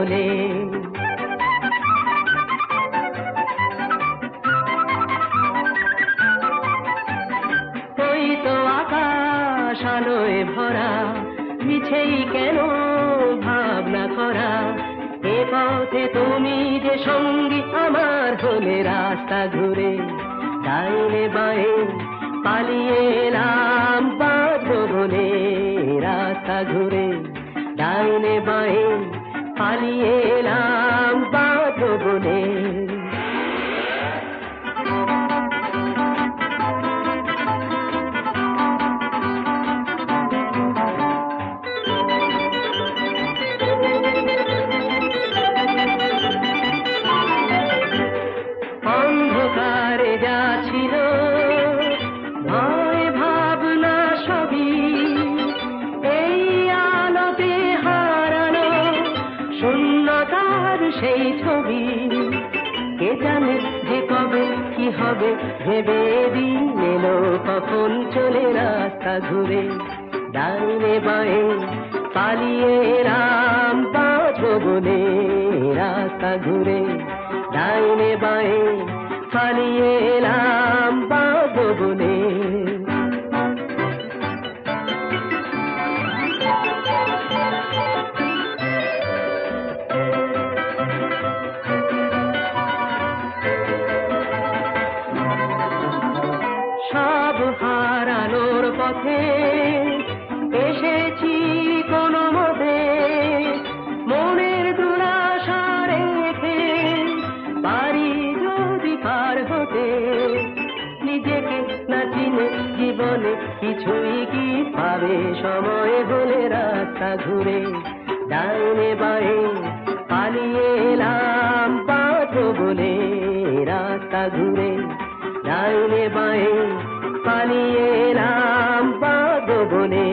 ওই তো আকাশ আলোয় ভরা, মিছেই কেন ভাবনা করা এ পথে তুমি যে সঙ্গী, আমার হলে রাস্তা ঘুরে। ডাইনে বাঁয়ে পালিয়ে এলাম বলে রাস্তা ঘুরে। ডাইনে বাঁয়ে পালিয়ে এলাম বাঁধবো বলে কে জানে যে কবে কি হবে? ভেবে দিন এলো কখন চলে রাস্তা ঘুরে। ডাইনে বাঁয়ে পালিয়ে রাম বাঁচো বলে রাস্তা ঘুরে। ডাইনে বাঁয়ে পালিয়ে রাম বাঁধো বলে পথে এসেছি কোনো মতে। মনের দুরাশা রেখে পারি যদি পার হতে। নিজেকে না চিনে জীবনে কিছুই কি পাবে? সময় হলে রাস্তা ঘুরে ডাইনে বাঁয়ে পালিয়ে এলাম পাঠো বলে। রাস্তা ঘুরে ডাইনে বাঁয়ে পালিয়ে এলাম বলে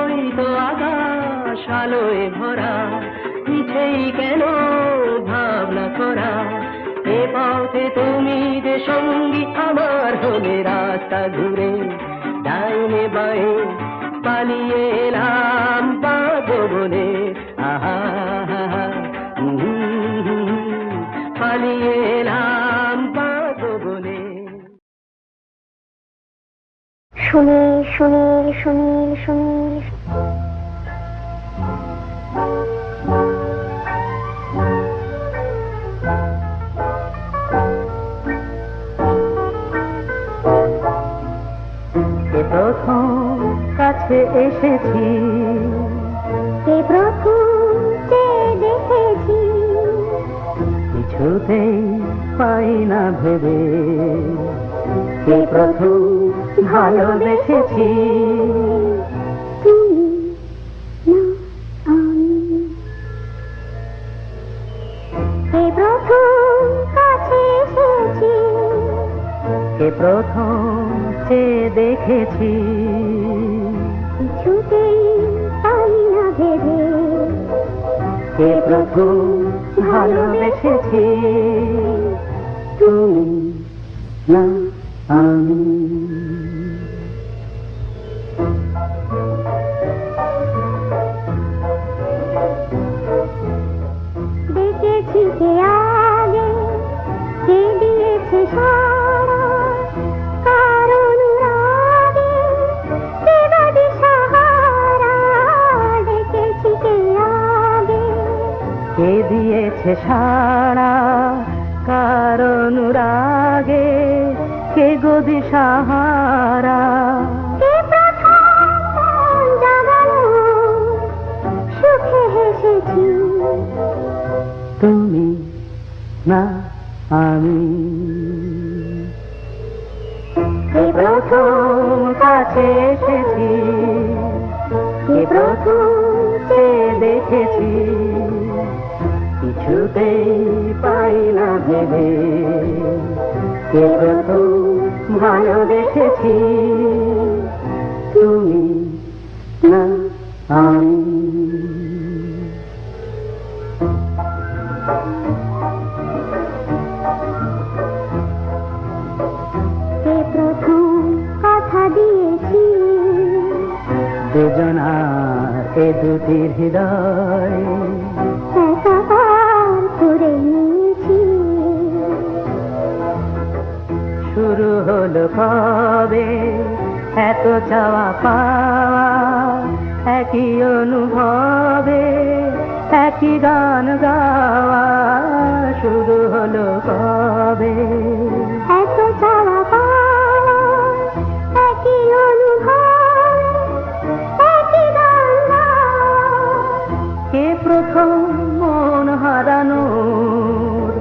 ওই তো আকাশ আলোয় ভরা পিছেই কেন ভাবনা করা? এ পথে তুমি যে সঙ্গী, আমার হলে রাস্তা ঘুরে। ডাইনে বাঁয়ে পালিয়ে এলাম পাবো বলে আহা পালিয়ে সুনীল সুনীল সুনীল সুনীল প্রথম কাছে এসেছি। কে প্রথম যে দেখেছি। কিছুতেই পাই না ভেবে। কে প্রথম ভালোবেসেছি না আমি। প্রথম সে দেখেছি। কিছুতেই পাই না ভেবে। কে প্রথম ভালোবেসেছি তুমি না আমি। কে দিয়েছে সারা কারণ রাগে কে গদি সাহারা তুমি না আমি। প্রথম কাছে এসেছি? প্রথম সে দেখেছি? কিছুতেই পাই না ভেবে। প্রথম ভালোবেসেছি তুমি না আমি। দুজনার এ দুটি হৃদয়। হলো কবে? এত চাওয়া পাওয়া একই অনুভবে একই গান গাওয়া শুরু হলো কবে? এত চাওয়া পাওয়া একই একই গান কে প্রথম মন হারানোর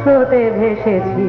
স্রোতে ভেসেছি?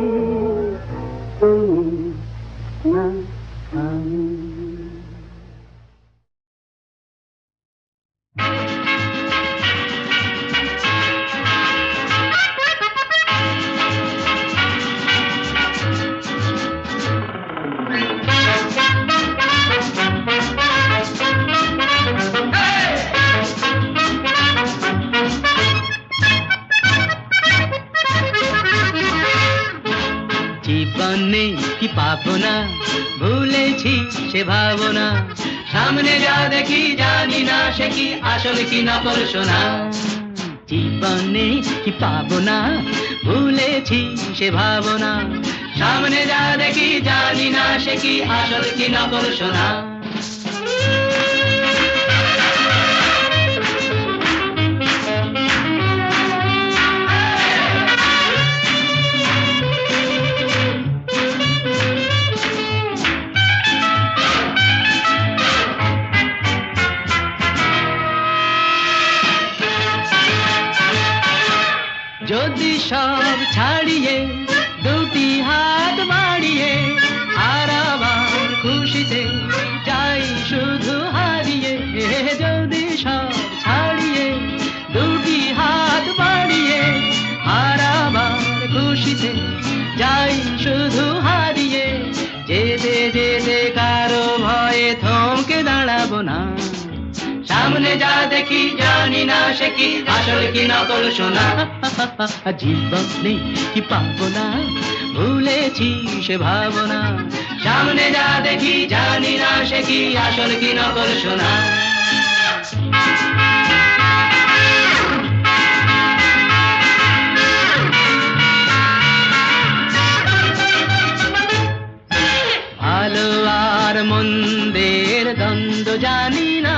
জীবনে কি পাবো না ভুলেছি সে ভাবনা। সামনে যা দেখি, জানি না সে কি আসল কি না পড়শোনা জীবনে কি পাবো না ভুলেছি সে ভাবনা। সামনে যা দেখি, জানি না সে কি আসল কি নকল শোনা সব ছাড়িয়ে, দুটি হাত বাড়িয়ে আর আবার খুশিতে যাই শুধু হারিয়ে। যদি সব ছাড়িয়ে, দুটি হাত বাড়িয়ে আর আবার খুশিতে যাই শুধু হারিয়ে, যেতে যেতে কারও ভয়ে থমকে দাঁড়াবো না। সামনে যা দেখি, জানি না সে কি। আসল কি নকল শোনা জীবনে কি পাবো না? ভুলেছি সে ভাবনা। সামনে যা দেখি, জানি না সে কি। আসল কি নকল শোনা ভালো আর মন্দের দ্বন্দ্ব জানি না।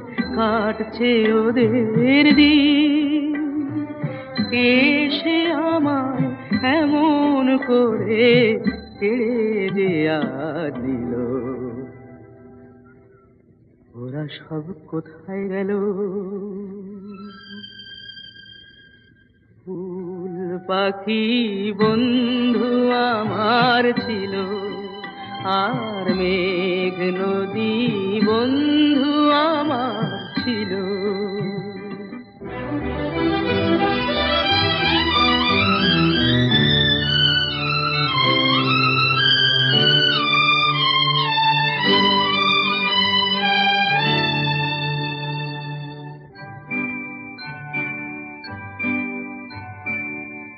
কাটছে ওদের দিন। কে সে আমায় এমন করে কেড়ে যে আর ওরা সব কোথায় গেল? ফুল পাখি বন্ধু আমার ছিল, আর মেঘ নদী বন্ধু আমার ছিল।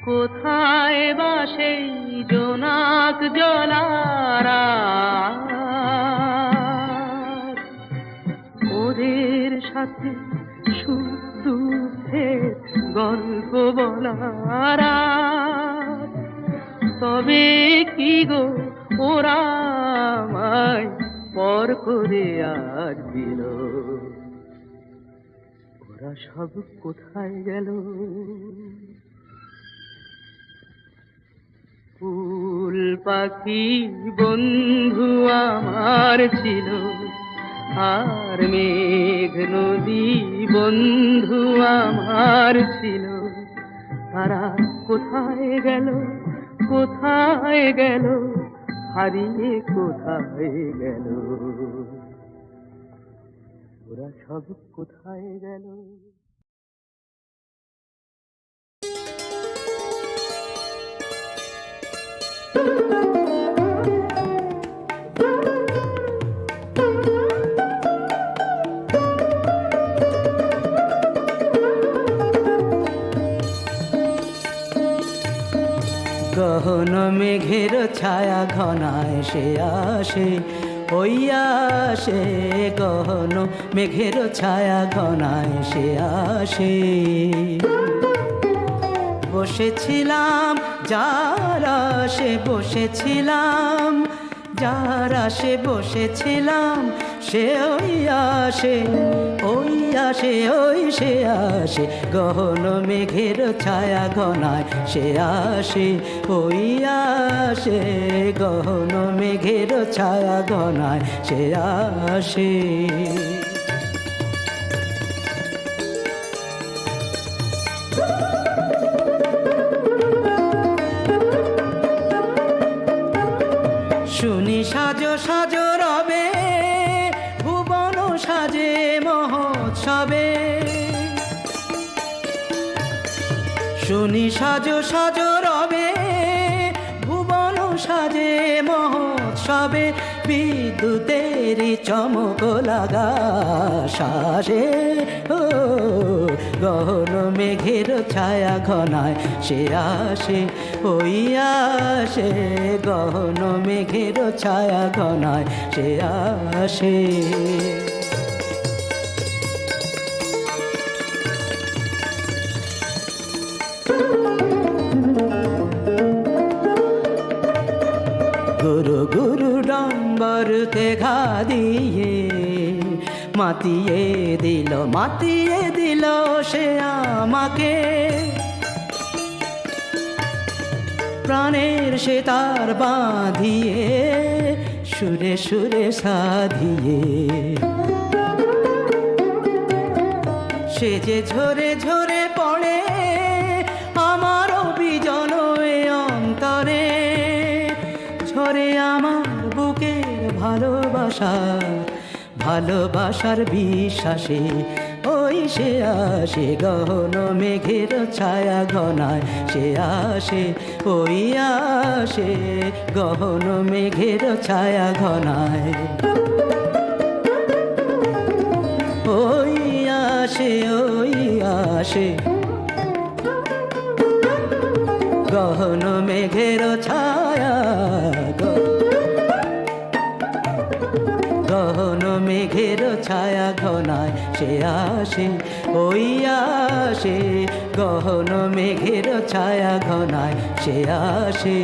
কোথায় বা সেই জোনাক জলারা? ওদের সাথে দুঃখের গল্প বলারা তবে কি গো, ওরা আমায় পর করে আর দিল। ওরা সব কোথায় গেল? ফুল পাখি বন্ধু আমার ছিল। আর মেঘ নদী বন্ধু আমার ছিল। তারা কোথায় গেল? কোথায় গেল? হারিয়ে কোথায় গেল? ওরা সব কোথায় গেল? গহন মেঘের ছায়া ঘনায় সে আসে, ওই আসে গহন মেঘের ছায়া ঘনায় সে আসে। বসেছিলাম, যারা সে বসেছিলাম যার আসে বসেছিলাম, সে ওই আসে ওই আসে, ওই সে আসে। গহন মেঘের ছায়া ঘনায় সে আসে, ওই আসে। গহন মেঘের ছায়া ঘনায় সে আসে। সাজো সাজো রবে, ভুবন সাজে, মহোৎসবে বিদ্যুতেরই চমক লাগা সাজে। ও, গহন মেঘের ছায়া ঘনায় সে আসে, ওই আসে। গহন মেঘের ছায়া ঘনায় সে আসে। গুরু ডম্বরতে ঘা দিয়ে মাতিয়ে দিল মাতিয়ে দিল সে আমাকে। প্রাণের সে তার বাঁধিয়ে, সুরে সুরে সাধিয়ে। সে যে ঝরে ঝরে সংসার ভালোবাসার বিশ্বাসে ওই সে আসে, গহন মেঘের ছায়া ঘনায়, সে আসে, ওই আসে, গহন মেঘের ছায়া ঘনায়। ওই আসে ওই আসে, গহন মেঘের ছায়া গ- গহন মেঘের ছায়া ঘনায় সে আসে, ওই আসে। গহন মেঘের ছায়া ঘনায় সে আসে।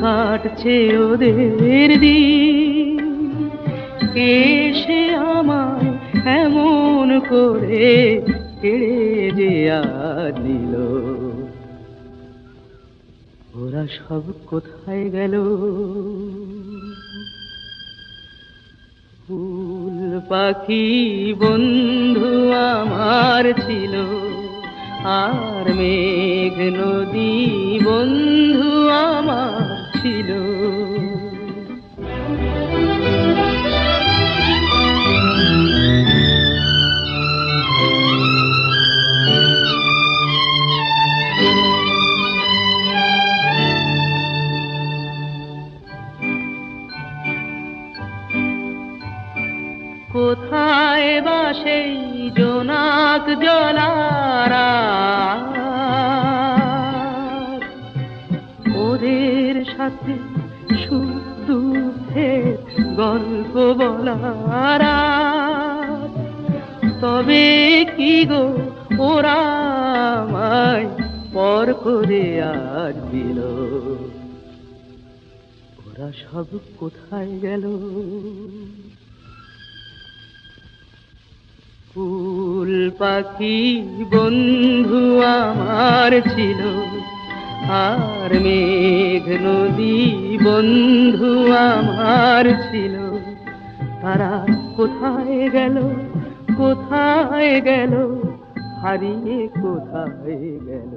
কাটছে ওদের দিন। কে সে আমায় এমন করে কেড়ে যে নিল। ওরা সব কোথায় গেল? ফুল পাখি বন্ধু আমার ছিল, আর মেঘ নদী বন্ধু আমার ছিল ওরা আমায় পর করে আর দিল। ওরা সব কোথায় গেল? ফুল পাখি বন্ধু আমার ছিল, আর মেঘ নদী বন্ধু আমার ছিল। তারা কোথায় গেল? কোথায় গেল? হারিয়ে কোথায় গেল?